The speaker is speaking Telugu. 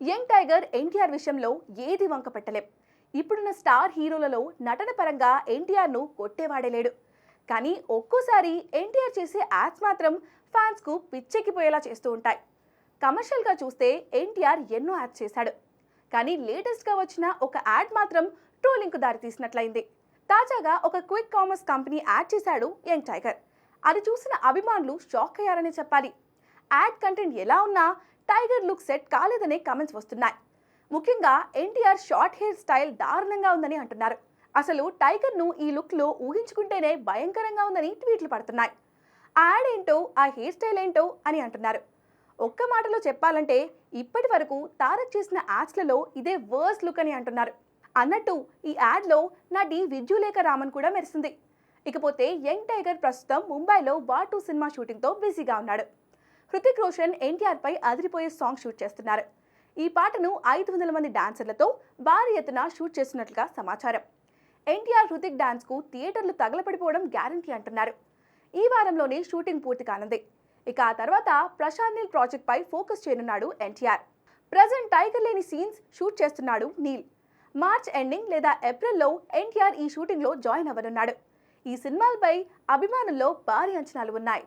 యంగ్ టైగర్ ఎన్టీఆర్ విషయంలో ఏది వంక పెట్టలేం ఇప్పుడున్న స్టార్ హీరోలలో నటన పరంగా ఎన్టీఆర్ను కొట్టేవాడే లేడు కానీ ఒక్కోసారి ఎన్టీఆర్ చేసే యాడ్స్ మాత్రం ఫ్యాన్స్కు పిచ్చెక్కిపోయేలా చేస్తూ ఉంటాయి. కమర్షియల్గా చూస్తే ఎన్టీఆర్ ఎన్నో యాడ్స్ చేశాడు. కానీ లేటెస్ట్గా వచ్చిన ఒక యాడ్ మాత్రం ట్రోలింగ్కు దారితీసినట్లయింది. తాజాగా ఒక క్విక్ కామర్స్ కంపెనీ యాడ్ చేశాడు యంగ్ టైగర్. అది చూసిన అభిమానులు షాక్ అయ్యారని చెప్పాలి. యాడ్ కంటెంట్ ఎలా ఉన్నా టైగర్ లుక్ సెట్ కాలేదనే కామెంట్స్ వస్తున్నాయి. ముఖ్యంగా ఎన్టీఆర్ షార్ట్ హెయిర్ స్టైల్ దారుణంగా ఉందని అంటున్నారు. అసలు టైగర్ను ఈ లుక్లో ఊహించుకుంటేనే భయంకరంగా ఉందని ట్వీట్లు పడుతున్నాయి. ఆ యాడ్ ఏంటో ఆ హెయిర్ స్టైల్ ఏంటో అని అంటున్నారు. ఒక్క మాటలో చెప్పాలంటే ఇప్పటి వరకు తారక్ చేసిన యాడ్స్లలో ఇదే వర్స్ లుక్ అని అంటున్నారు. అన్నట్టు ఈ యాడ్లో నటి విద్యులేఖ రామన్ కూడా మెరిసింది. ఇకపోతే యంగ్ టైగర్ ప్రస్తుతం ముంబైలో వార్ సినిమా షూటింగ్తో బిజీగా ఉన్నాడు. హృతిక్ రోషన్ ఎన్టీఆర్ పై అదిరిపోయే సాంగ్ షూట్ చేస్తున్నారు. ఈ పాటను ఐదు వందల మంది డాన్సర్లతో భారీ ఎత్తున షూట్ చేస్తున్నట్లుగా సమాచారం. ఎన్టీఆర్ హృతిక్ డాన్స్కు థియేటర్లు తగలపడిపోవడం గ్యారంటీ అంటున్నారు. ఈ వారంలోనే షూటింగ్ పూర్తి కానుంది. ఇక ఆ తర్వాత ప్రశాంత్ నీల్ ప్రాజెక్ట్ పై ఫోకస్ చేయనున్నాడు ఎన్టీఆర్. ప్రజెంట్ టైగర్ లేని సీన్స్ షూట్ చేస్తున్నాడు నీల్. మార్చ్ ఎండింగ్ లేదా ఏప్రిల్లో ఎన్టీఆర్ ఈ షూటింగ్లో జాయిన్ అవ్వనున్నాడు. ఈ సినిమాలపై అభిమానుల్లో భారీ అంచనాలు ఉన్నాయి.